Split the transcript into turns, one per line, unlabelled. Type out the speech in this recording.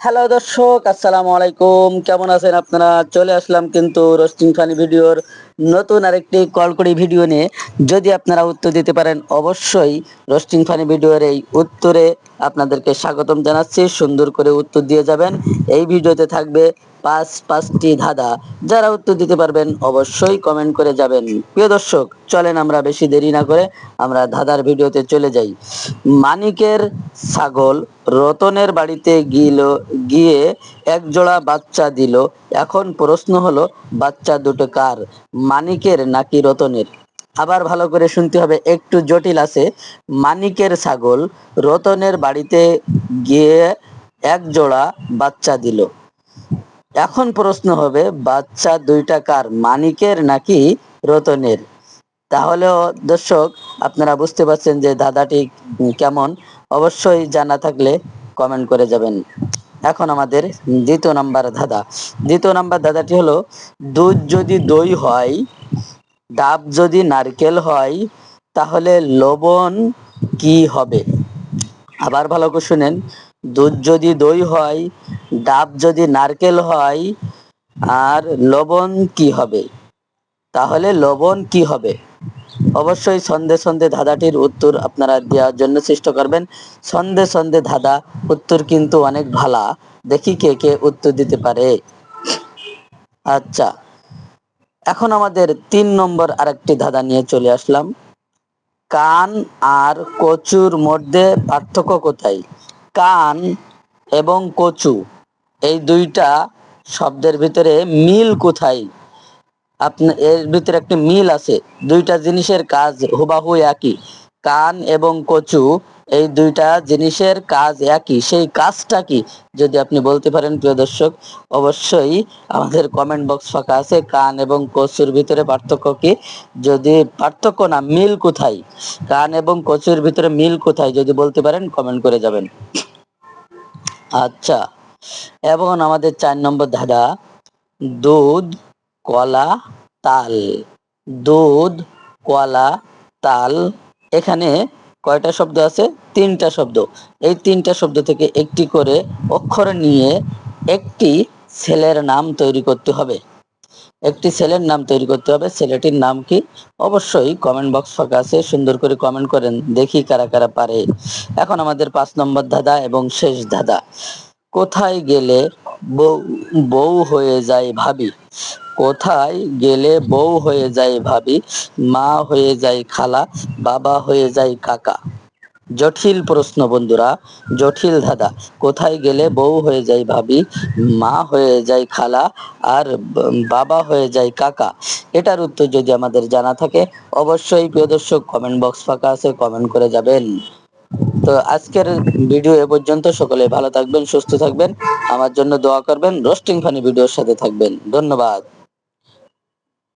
Hello দর্শক, আসসালামু আলাইকুম। কেমন আছেন আপনারা? চলে আসলাম কিন্তু রোস্টিং ফানি ভিডিওর নতুন আরেকটি কলকড়ি ভিডিও নিয়ে। যদি আপনারা উত্তর দিতে পারেন, অবশ্যই রোস্টিং ফানি ভিডিওর এই উত্তরে আপনাদেরকে স্বাগতম জানাচ্ছি। সুন্দর করে উত্তর দিয়ে যাবেন। এই ভিডিওতে থাকবে পাঁচ পাঁচটি ধাঁধা। যারা উত্তর দিতে পারবেন অবশ্যই কমেন্ট করে যাবেন। প্রিয় দর্শক, চলেন আমরা বেশি দেরি না করে আমরা ধাঁধার ভিডিওতে চলে যাই। মানিকের ছাগল রতনের বাড়িতে গিল, গিয়ে এক জোড়া বাচ্চা দিল। এখন প্রশ্ন হলো, বাচ্চা দুটো কার? মানিকের নাকি রতনের? আবার ভালো করে শুনতে হবে, একটু জটিল আছে। মানিকের ছাগল রতনের বাড়িতে গিয়ে এক জোড়া বাচ্চা দিল। এখন প্রশ্ন হবে, বাচ্চা দুইটা কার, মানিকের নাকি রতনের? তাহলেও দর্শক, আপনারা বুঝতে পারছেন যে দাদাটি কেমন। অবশ্যই জানা থাকলে কমেন্ট করে যাবেন। এখন আমাদের দ্বিতীয় নাম্বার ধাঁধা দ্বিতীয় নাম্বার ধাঁধাটি হলো, দুধ যদি দই হয়, ডাব যদি নারকেল হয়, তাহলে লবণ কি হবে? আবার ভালো করে শুনেন। দুধ যদি দই হয় ডাব যদি নারকেল হয়, আর লবণ কি হবে? তাহলে লবণ কি হবে? অবশ্যই সন্ধে সন্ধে ধাঁধাটির উত্তর আপনারা দেওয়ার জন্য চেষ্টা করবেন। সন্ধে সন্ধে ধাঁধা উত্তর কিন্তু অনেক ভালা। দেখি কে কে উত্তর দিতে পারে। আচ্ছা এখন আমাদের তিন নম্বর আরেকটি ধাঁধা নিয়ে চলে আসলাম। কান আর কচুর মধ্যে পার্থক্য কোথায়? কান এবং কচু। এই দুইটা শব্দের ভিতরে মিল কোথায়? আপনার এর ভিতরে একটা মিল আছে। দুইটা জিনিসের কাজ হুবাহু একই। কান এবং কচু, এই দুইটা জিনিসের কাজ একই। সেই কাজটা কি? যদি আপনি বলতে পারেন, প্রিয় দর্শক, অবশ্যই আমাদের কমেন্ট বক্স ফাঁকা আছে। কান এবং কচুর ভিতরে পার্থক্য কি? যদি পার্থক্য না, মিল কোথায়? কান এবং কচুর ভিতরে মিল কোথায়? যদি বলতে পারেন কমেন্ট করে যাবেন। আচ্ছা। এবং আমাদের চার নম্বর ধাঁধা দুধ, কলা, তাল। দুধ, কলা, তাল, এখানে কয়টা শব্দ আছে? তিনটা শব্দ। এই তিনটা শব্দ থেকে একটি করে অক্ষর নিয়ে একটি ছেলের নাম তৈরি করতে হবে। একটি ছেলের নাম তৈরি করতে হবে। ছেলেটির নাম কি? অবশ্যই কমেন্ট বক্স ফাঁকা আছে। সুন্দর করে কমেন্ট করেন। দেখি কারা কারা পারে। এখন আমাদের পাঁচ নম্বর ধাঁধা এবং শেষ ধাঁধা। কোথায় গেলে বউ বউ হয়ে যায় ভাবি? কোথায় গেলে বউ হয়ে যায় ভাবি? মা হয়ে যায় খালা, বাবা হয়ে যায় কাকা। জটিল প্রশ্ন বন্ধুরা, জটিল ধাঁধা। কোথায় গেলে বউ হয়ে যায় ভাবি? মা হয়ে যায় খালা আর বাবা হয়ে যায় কাকা। এটার উত্তর যদি আমাদের জানা থাকে, অবশ্যই প্রিয় দর্শক কমেন্ট বক্স ফাঁকা আছে কমেন্ট করে যাবেন। তো আজকের ভিডিও এ পর্যন্ত সকলে ভালো থাকবেন, সুস্থ থাকবেন। আমার জন্য দোয়া করবেন, রোস্টিং ফানি ভিডিওর সাথে থাকবেন। ধন্যবাদ।